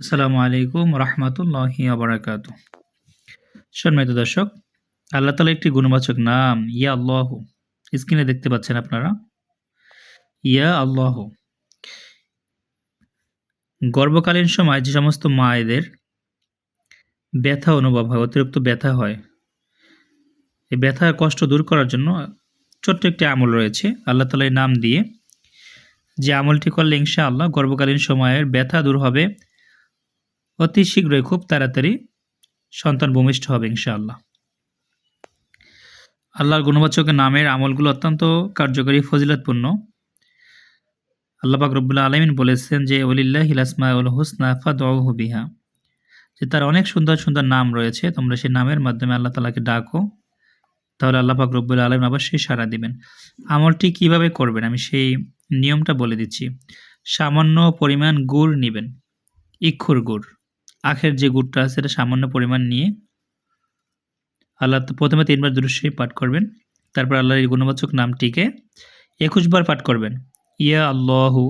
আসসালামু আলাইকুম রহমতুল্লাহি আবরাকাত সম্মানিত দর্শক, আল্লাহ তালা একটি গুণবাচক নাম, ইয়া আল্লাহ। স্ক্রিনে দেখতে পাচ্ছেন আপনারা? ইয়া আল্লাহ। গর্ভকালীন সময় যে সমস্ত মায়েদের ব্যথা অনুভব হয়, অতিরিক্ত ব্যথা হয়, এই ব্যথার কষ্ট দূর করার জন্য ছোট্ট একটি আমল রয়েছে। আল্লাহ তালা নাম দিয়ে যে আমলটি করলে ইনশা আল্লাহ গর্ভকালীন সময়ের ব্যথা দূর হবে। অতি শীঘ্রই খুব তাড়াতাড়ি সন্তান ভূমিষ্ঠ হবে ইনশাআল্লাহ। আল্লাহর গুণবাচক নামের আমলগুলো অত্যন্ত কার্যকরী, ফজিলতপূর্ণ। আল্লাপাক রব্বুল্লা আলমিন বলেছেন যে, ওলিল্লাহ হিলাসমা উল হুসনা ফাদহু বিহা। যে তার অনেক সুন্দর সুন্দর নাম রয়েছে, তোমরা সেই নামের মাধ্যমে আল্লাহ তালাকে ডাকো, তাহলে আল্লাহ পাক রব্বুল আলম অবশ্যই সাড়া দিবেন। আমলটি কীভাবে করবেন? আমি সেই নিয়মটা বলে দিচ্ছি। সামান্য পরিমাণ গুড় নেবেন, ইক্ষুর গুড়। আখের যে গুড়টা আছে সেটা সামান্য পরিমাণ নিয়ে আল্লাহ প্রথমে তিনবার দৃশ্যই পাঠ করবেন। তারপর আল্লাহর এই গুণবাচক নামটিকে একুশবার পাঠ করবেন। ইয়া আল্লাহু,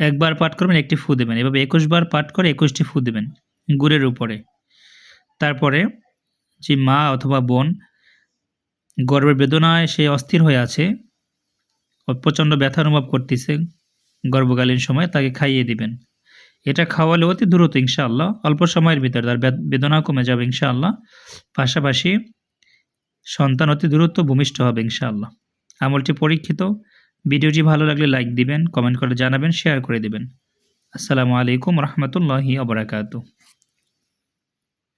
একবার পাঠ করবেন, একটি ফু দেবেন। এভাবে একুশবার পাঠ করে একুশটি ফু দেবেন গুড়ের উপরে। তারপরে যে মা অথবা বোন গর্বের বেদনায় সে অস্থির হয়ে আছে, প্রচণ্ড ব্যথা অনুভব করতেছে গর্ভকালীন সময়, তাকে খাইয়ে দিবেন। এটা খাওয়ালে অতি দ্রুত ইনশাআল্লাহ, অল্প সময়ের ভিতরে তার বেদনা কমে যাবে ইনশাআল্লাহ। পাশাপাশি সন্তান অতি দ্রুত ভূমিষ্ঠ হবে ইনশাআল্লাহ। আমলটি পরীক্ষিত। ভিডিওটি ভালো লাগলে লাইক দিবেন, কমেন্ট করে জানাবেন, শেয়ার করে দিবেন। আসসালামু আলাইকুম রহমতুল্লাহি আবরাকাতু